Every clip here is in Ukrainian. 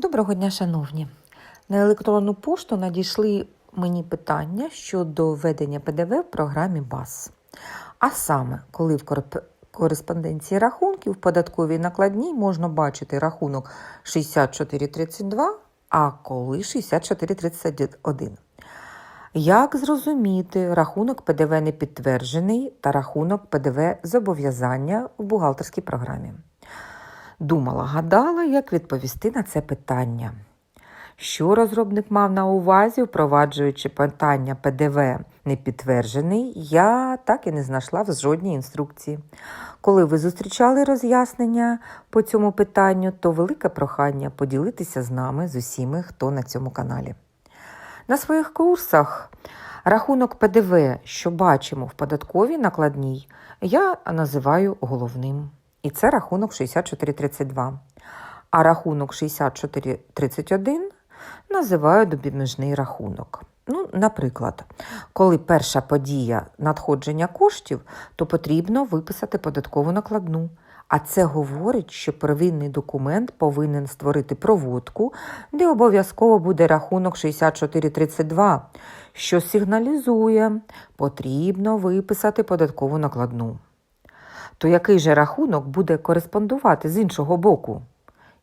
Доброго дня, шановні. На електронну пошту надійшли мені питання щодо введення ПДВ в програмі БАС. А саме, коли в кореспонденції рахунків в податковій накладній можна бачити рахунок 6432, а коли 6431. Як зрозуміти рахунок ПДВ не підтверджений та рахунок ПДВ зобов'язання в бухгалтерській програмі? Думала, гадала, як відповісти на це питання. Що розробник мав на увазі, впроваджуючи питання ПДВ не підтверджений, я так і не знайшла в жодній інструкції. Коли ви зустрічали роз'яснення по цьому питанню, то велике прохання поділитися з нами, з усіми, хто на цьому каналі. На своїх курсах рахунок ПДВ, що бачимо в податковій накладній, я називаю головним. І це рахунок 6432. А рахунок 6431 називаю допоміжний рахунок. Ну, наприклад, коли перша подія надходження коштів, то потрібно виписати податкову накладну. А це говорить, що первинний документ повинен створити проводку, де обов'язково буде рахунок 6432, що сигналізує, потрібно виписати податкову накладну. То який же рахунок буде кореспондувати з іншого боку?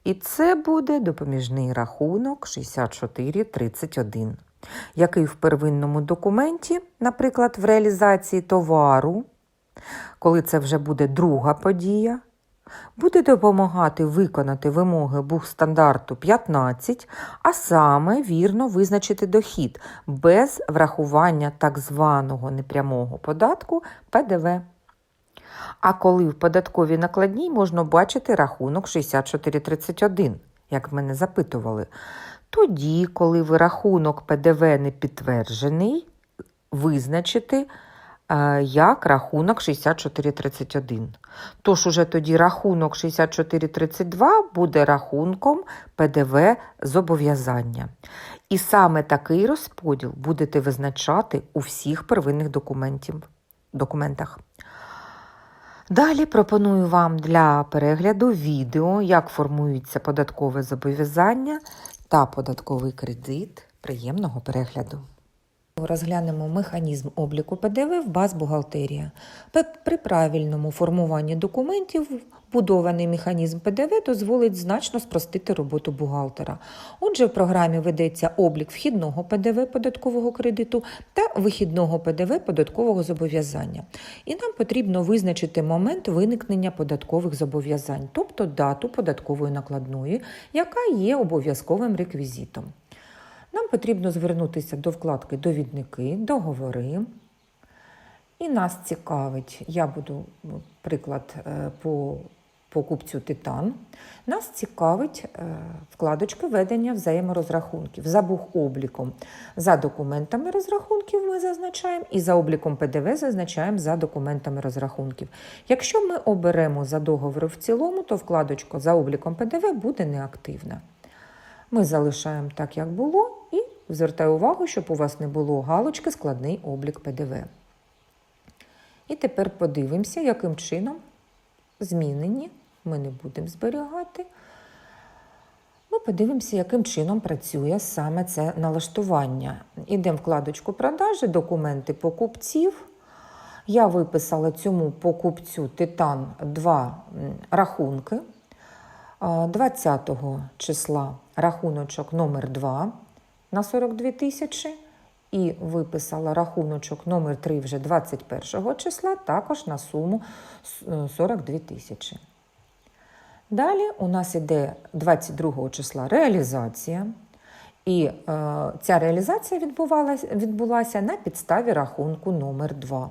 І це буде допоміжний рахунок 6431, який в первинному документі, наприклад, в реалізації товару, коли це вже буде друга подія, буде допомагати виконати вимоги бухстандарту 15, а саме вірно визначити дохід без врахування так званого непрямого податку ПДВ. А коли в податковій накладній можна бачити рахунок 6431, як мене запитували. Тоді, коли ви рахунок ПДВ не підтверджений, визначити е, як рахунок 6431. Тож уже тоді рахунок 6432 буде рахунком ПДВ зобов'язання. І саме такий розподіл будете визначати у всіх первинних документів, документах. Далі пропоную вам для перегляду відео, як формується податкове зобов'язання та податковий кредит. Приємного перегляду. Розглянемо механізм обліку ПДВ в баз бухгалтерія. При правильному формуванні документів будований механізм ПДВ дозволить значно спростити роботу бухгалтера. Отже, в програмі ведеться облік вхідного ПДВ податкового кредиту та вихідного ПДВ податкового зобов'язання. І нам потрібно визначити момент виникнення податкових зобов'язань, тобто дату податкової накладної, яка є обов'язковим реквізитом. Нам потрібно звернутися до вкладки Довідники, договори. І нас цікавить, я буду ну, приклад е, по покупцю Титан. Нас цікавить е, вкладочка ведення взаєморозрахунків за бухобліком. За документами розрахунків ми зазначаємо, і за обліком ПДВ зазначаємо за документами розрахунків. Якщо ми оберемо за договором в цілому, то вкладочка за обліком ПДВ буде неактивна. Ми залишаємо так, як було, і звертаю увагу, щоб у вас не було галочки складний облік ПДВ. І тепер подивимося, яким чином змінені. Ми не будемо зберігати. Ми подивимося, яким чином працює саме це налаштування. Ідемо в вкладочку продажі, документи покупців. Я виписала цьому покупцю Титан 2 рахунки. 20 числа рахуночок номер 2 на 42 тисячі. І виписала рахуночок номер 3 вже 21 числа, також на суму 42 тисячі. Далі у нас іде 22 числа реалізація. І е, ця реалізація відбувалася, відбулася на підставі рахунку номер 2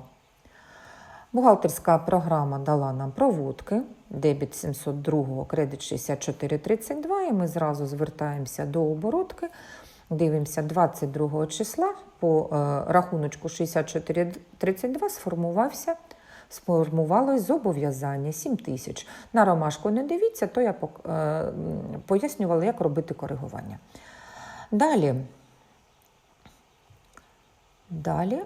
Бухгалтерська програма дала нам проводки, дебіт 702, кредит 6432, і ми зразу звертаємося до оборотки. Дивимося 22 числа по е, рахуночку 6432 сформувався, сформувалось зобов'язання 7 тисяч. На ромашку не дивіться, то я е, пояснювала, як робити коригування. Далі. Далі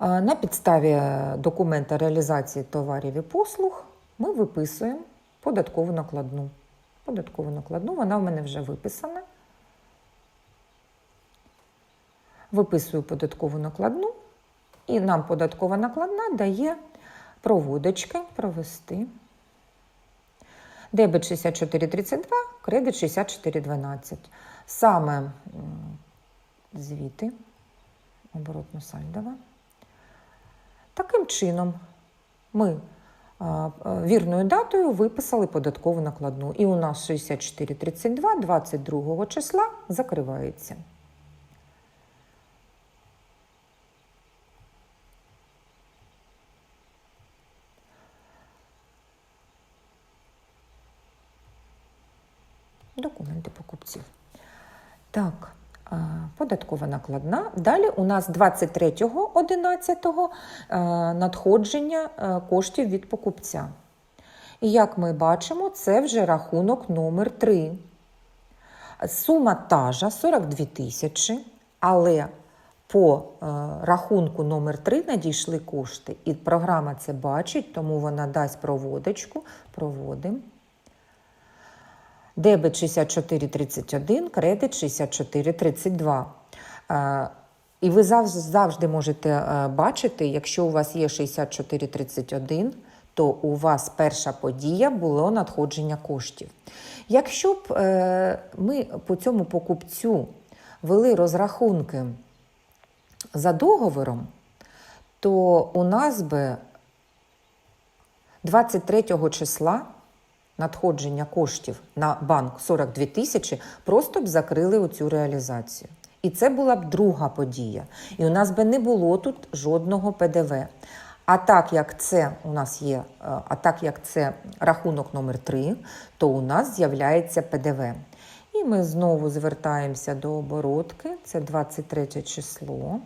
На підставі документа реалізації товарів і послуг ми виписуємо податкову накладну. Податкову накладну, вона в мене вже виписана. Виписую податкову накладну, і нам податкова накладна дає проводочки провести. Дебет 64,32, кредит 64,12. Саме звіти, оборотно сальдова. Таким чином ми а, а, вірною датою виписали податкову накладну. І у нас 64,32 22 числа закривається. Документи покупців. Так, податкова накладна. Далі у нас 23.11 е, надходження е, коштів від покупця. І як ми бачимо, це вже рахунок номер 3. Сума тажа 42 тисячі, але по е, рахунку номер 3 надійшли кошти. І програма це бачить, тому вона дасть проводочку. Проводимо. Дебет 64,31, кредит 64,32. Е, І ви завжди, можете е, бачити, якщо у вас є 64,31, то у вас перша подія було надходження коштів. Якщо б е, ми по цьому покупцю вели розрахунки за договором, то у нас би 23 числа надходження коштів на банк 42 тисячі, просто б закрили оцю реалізацію. І це була б друга подія. І у нас би не було тут жодного ПДВ. А так як це у нас є, е, а так як це рахунок номер 3 то у нас з'являється ПДВ. І ми знову звертаємося до оборотки. Це 23 число.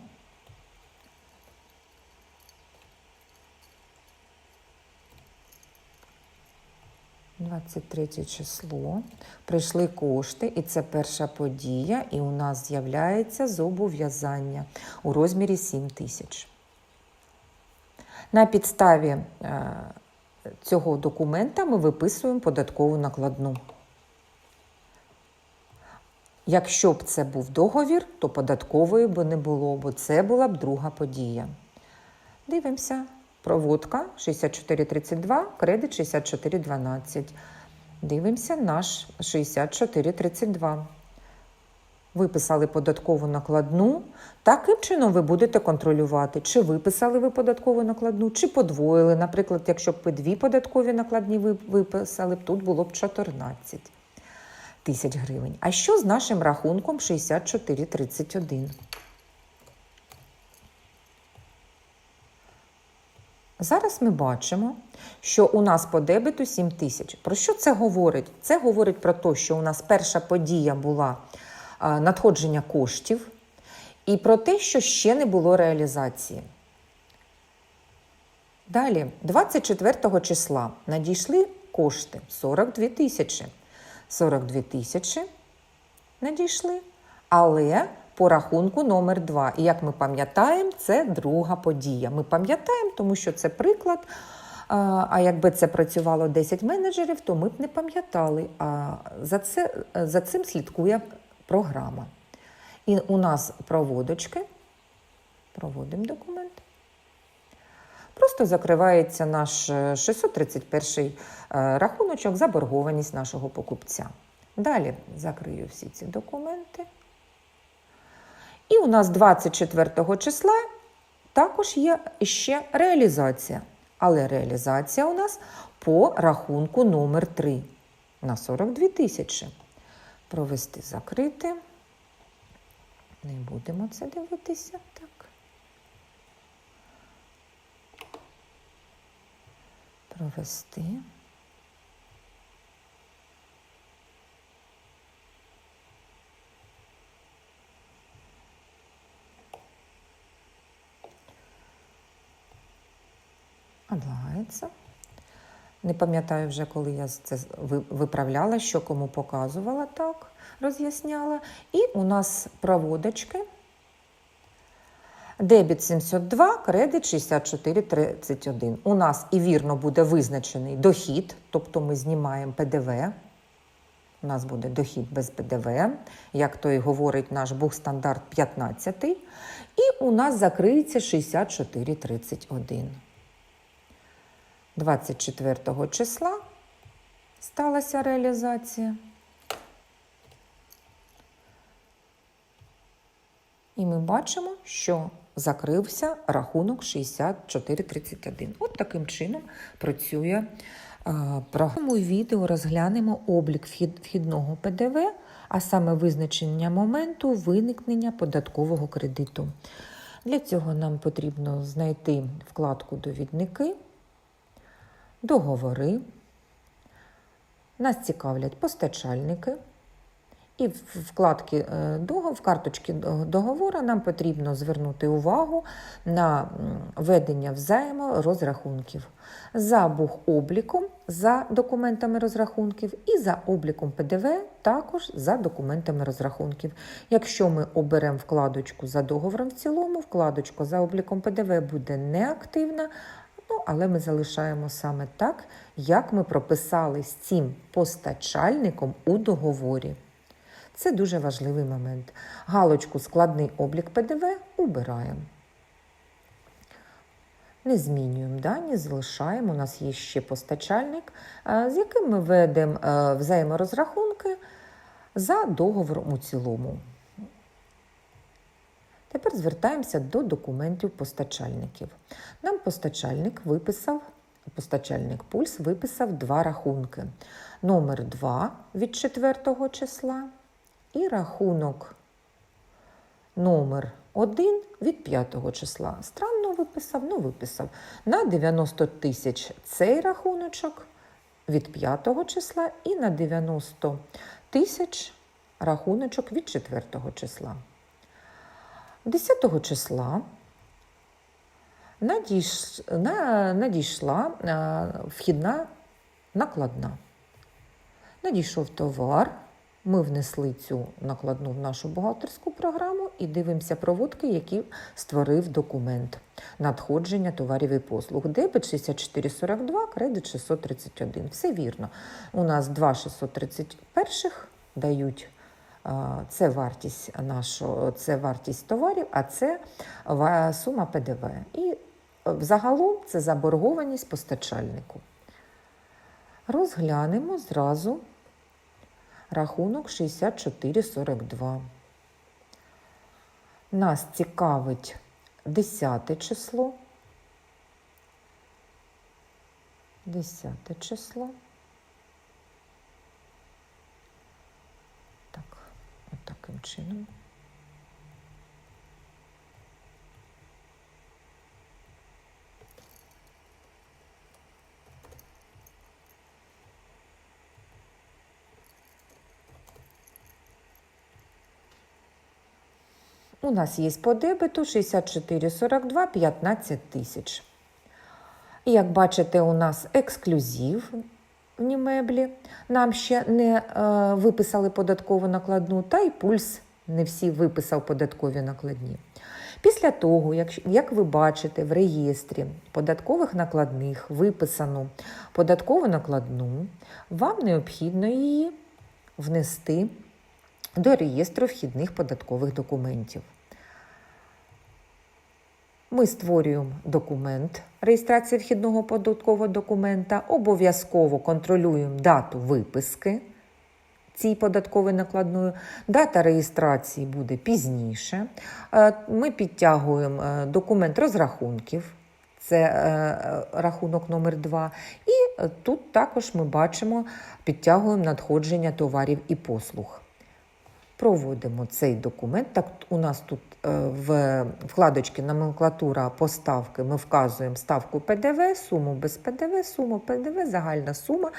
23 число. Прийшли кошти, і це перша подія, і у нас з'являється зобов'язання у розмірі 7 тисяч. На підставі е, цього документа ми виписуємо податкову накладну. Якщо б це був договір, то податкової б не було, бо це була б друга подія. Дивимося. Проводка 64,32, кредит 64,12. Дивимося наш 64,32. Виписали податкову накладну. Таким чином ви будете контролювати, чи виписали ви податкову накладну, чи подвоїли. Наприклад, якщо б ви дві податкові накладні виписали, тут було б 14 тисяч гривень. А що з нашим рахунком 64,31? Зараз ми бачимо, що у нас по дебету 7 тисяч. Про що це говорить? Це говорить про те, що у нас перша подія була надходження коштів, і про те, що ще не було реалізації. Далі, 24 числа надійшли кошти 42 тисячі. 42 тисячі надійшли, але по рахунку номер 2. І як ми пам'ятаємо, це друга подія. Ми пам'ятаємо, тому що це приклад. А якби це працювало 10 менеджерів, то ми б не пам'ятали. А за, це, за цим слідкує програма. І у нас проводочки. Проводимо документ. Просто закривається наш е, 631 е, рахуночок, заборгованість нашого покупця. Далі закрию всі ці документи. І у нас 24 числа також є ще реалізація. Але реалізація у нас по рахунку номер 3 на 42 тисячі. Провести закрити. Не будемо це дивитися. Так. Провести. Облагається. Не пам'ятаю вже, коли я це виправляла, що кому показувала, так, роз'ясняла. І у нас проводочки. Дебіт 702, кредит 6431. У нас і вірно буде визначений дохід, тобто ми знімаємо ПДВ. У нас буде дохід без ПДВ, як то і говорить наш бухстандарт 15. І у нас закриється 6431. 24 числа сталася реалізація. І ми бачимо, що закрився рахунок 6431. От таким чином працює е, програма. У відео розглянемо облік вхідного ПДВ, а саме визначення моменту виникнення податкового кредиту. Для цього нам потрібно знайти вкладку Довідники, договори. Нас цікавлять постачальники. І в е, в карточці договору нам потрібно звернути увагу на ведення взаєморозрахунків за бухобліком, за документами розрахунків і за обліком ПДВ також за документами розрахунків. Якщо ми оберемо вкладочку за договором в цілому, вкладочка за обліком ПДВ буде неактивна, але ми залишаємо саме так, як ми прописали з цим постачальником у договорі. Це дуже важливий момент. Галочку Складний облік ПДВ убираємо. Не змінюємо дані, залишаємо. У нас є ще постачальник, е, з яким ми ведемо е, взаєморозрахунки за договором у цілому. Тепер звертаємося до документів постачальників. Нам постачальник виписав, постачальник Пульс виписав два рахунки. Номер 2 від 4 числа і рахунок номер 1 від 5 числа. Странно виписав, ну виписав. На 90 тисяч цей рахуночок від 5 числа і на 90 тисяч рахуночок від 4 числа. 10 числа надійш... на... надійшла а, вхідна накладна. Надійшов товар, ми внесли цю накладну в нашу бухгалтерську програму і дивимося проводки, які створив документ надходження товарів і послуг. Дебет 6442, кредит 631. Все вірно. У нас 2 631 дають. Це вартість нашого, це вартість товарів, а це сума ПДВ. І е, загалом це заборгованість постачальнику. Розглянемо зразу рахунок 6442. Нас цікавить 10 число. 10 число. Так, от таким чином. У нас є по дебету 64,42, 15 тисяч. Як бачите, у нас ексклюзив в меблі. Нам ще не е, виписали податкову накладну, та й пульс не всі виписав податкові накладні. Після того, як, як ви бачите в реєстрі податкових накладних виписану податкову накладну, вам необхідно її внести до реєстру вхідних податкових документів. Ми створюємо документ реєстрації вхідного податкового документа, обов'язково контролюємо дату виписки цієї податкової накладної. Дата реєстрації буде пізніше. Е, Ми підтягуємо е, документ розрахунків. Це е, рахунок номер 2 І тут також ми бачимо, підтягуємо надходження товарів і послуг. Проводимо цей документ. Так, у нас тут е, в вкладочці номенклатура поставки ми вказуємо ставку ПДВ, суму без ПДВ, суму ПДВ, загальна сума.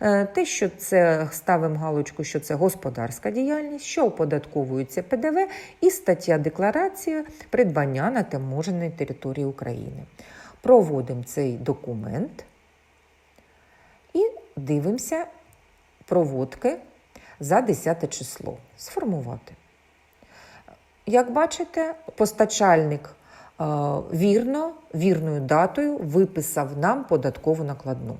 Е, Те, що це ставимо галочку, що це господарська діяльність, що оподатковується ПДВ, і стаття декларації придбання на таможеній території України. Проводимо цей документ і дивимося проводки за 10 число. Сформувати. Як бачите, постачальник вірно, вірною датою виписав нам податкову накладну.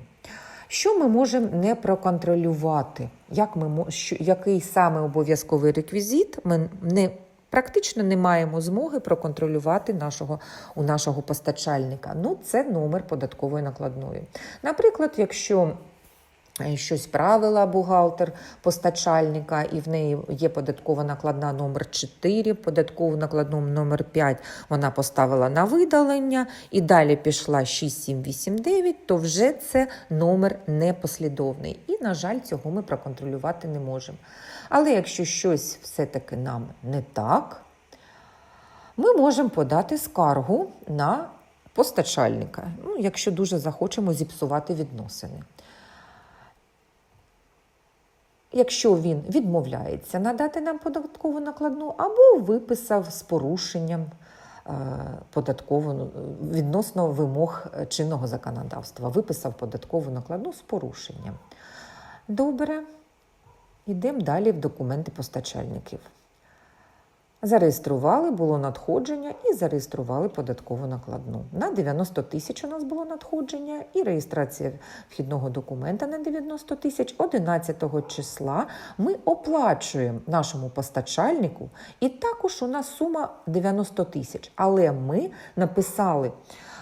Що ми можемо не проконтролювати? Як ми, що, який саме обов'язковий реквізит ми не, практично не маємо змоги проконтролювати нашого, у нашого постачальника? Ну, це номер податкової накладної. Наприклад, якщо е, щось правила бухгалтер постачальника, і в неї є податкова накладна номер 4, податкову накладну номер 5 вона поставила на видалення, і далі пішла 6, 7, 8, 9, то вже це номер непослідовний. І, на жаль, цього ми проконтролювати не можемо. Але якщо щось все-таки нам не так, ми можемо подати скаргу на постачальника, ну, якщо дуже захочемо зіпсувати відносини. Якщо він відмовляється надати нам податкову накладну або виписав з порушенням е, податкову ну, відносно вимог е, чинного законодавства, виписав податкову накладну з порушенням. Добре, йдемо далі в документи постачальників. Зареєстрували, було надходження і зареєстрували податкову накладну. На 90 тисяч у нас було надходження і реєстрація вхідного документа на 90 тисяч. 11 числа ми оплачуємо нашому постачальнику, і також у нас сума 90 тисяч. Але ми написали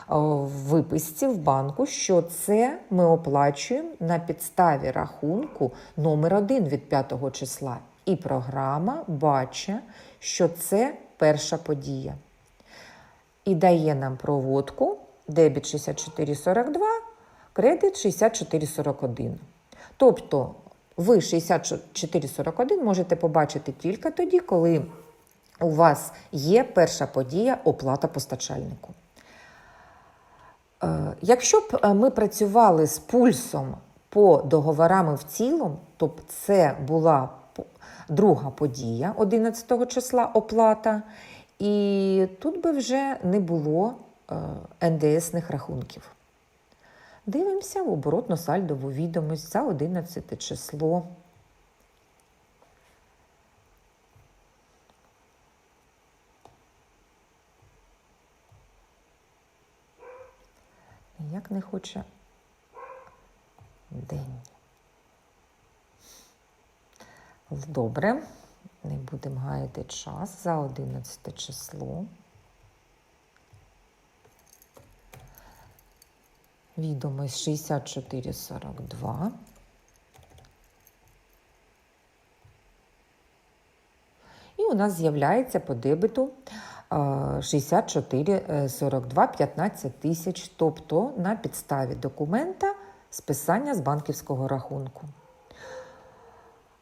в виписці в банку, що це ми оплачуємо на підставі рахунку номер 1 від 5 числа. І програма бачить, що це перша подія. І дає нам проводку дебіт 6442, кредит 6441. Тобто ви 6441 можете побачити тільки тоді, коли у вас є перша подія оплата постачальнику. Е, Якщо б е, ми працювали з пульсом по договорами в цілому, то б це була друга подія 11 числа оплата, і тут би вже не було е, НДСних рахунків. Дивимося в оборотно-сальдову відомість за 11 число. Ніяк не хоче день. Добре, не будемо гаяти час за 11 число. Відомість 6442. І у нас з'являється по дебету е, 64 42 15 тисяч, тобто на підставі документа списання з банківського рахунку.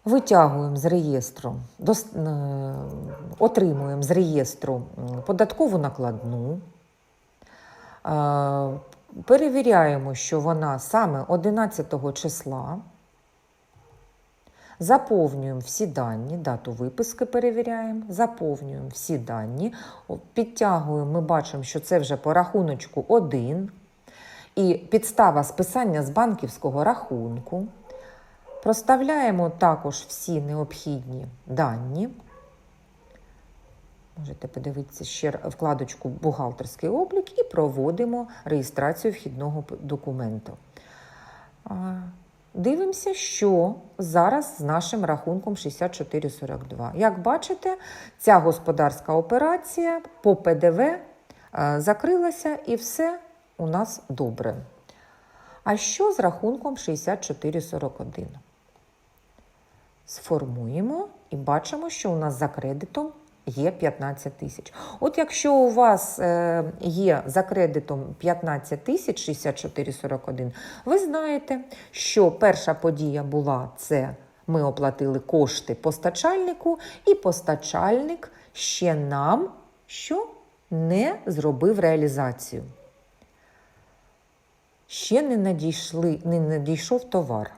Витягуємо з реєстру, е, отримуємо з реєстру податкову накладну. Е, Перевіряємо, що вона саме 11 числа. Заповнюємо всі дані, дату виписки перевіряємо, заповнюємо всі дані, підтягуємо, ми бачимо, що це вже по рахуночку 1. І підстава списання з банківського рахунку. Проставляємо також всі необхідні дані. Можете подивитися ще вкладочку Бухгалтерський облік і проводимо реєстрацію вхідного документу. Дивимося, що зараз з нашим рахунком 6442. Як бачите, ця господарська операція по ПДВ е, закрилася і все у нас добре. А що з рахунком 6441? Сформуємо і бачимо, що у нас за кредитом є 15 тисяч. От якщо у вас е, є за кредитом 15 тисяч 6441, ви знаєте, що перша подія була це ми оплатили кошти постачальнику, і постачальник ще нам що не зробив реалізацію. Ще не, надійшли, не надійшов товар.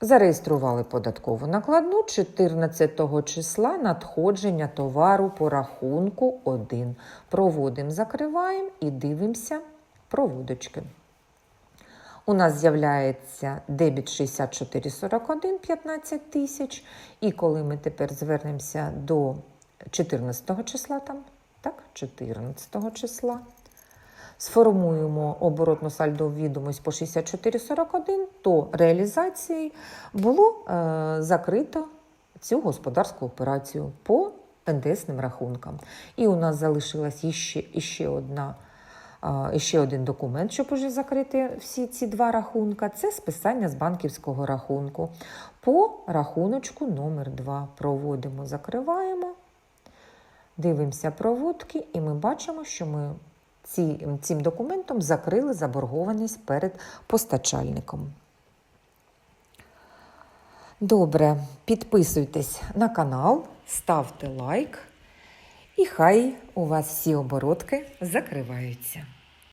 Зареєстрували податкову накладну 14 числа надходження товару по рахунку 1. Проводимо, закриваємо і дивимося проводочки. У нас з'являється дебіт 6441 15 тисяч. І коли ми тепер звернемося до 14 числа, там так, 14 числа. Сформуємо оборотну сальдову відомість по 64,41, то реалізацією було е, закрито цю господарську операцію по НДСним рахункам. І у нас залишилась іще, іще одна. а, Іще один документ, щоб уже закрити всі ці два рахунка, це списання з банківського рахунку. По рахуночку номер 2 проводимо, закриваємо, дивимося проводки, і ми бачимо, що ми ці, цим документом закрили заборгованість перед постачальником. Добре, підписуйтесь на канал, ставте лайк, і хай у вас всі оборотки закриваються.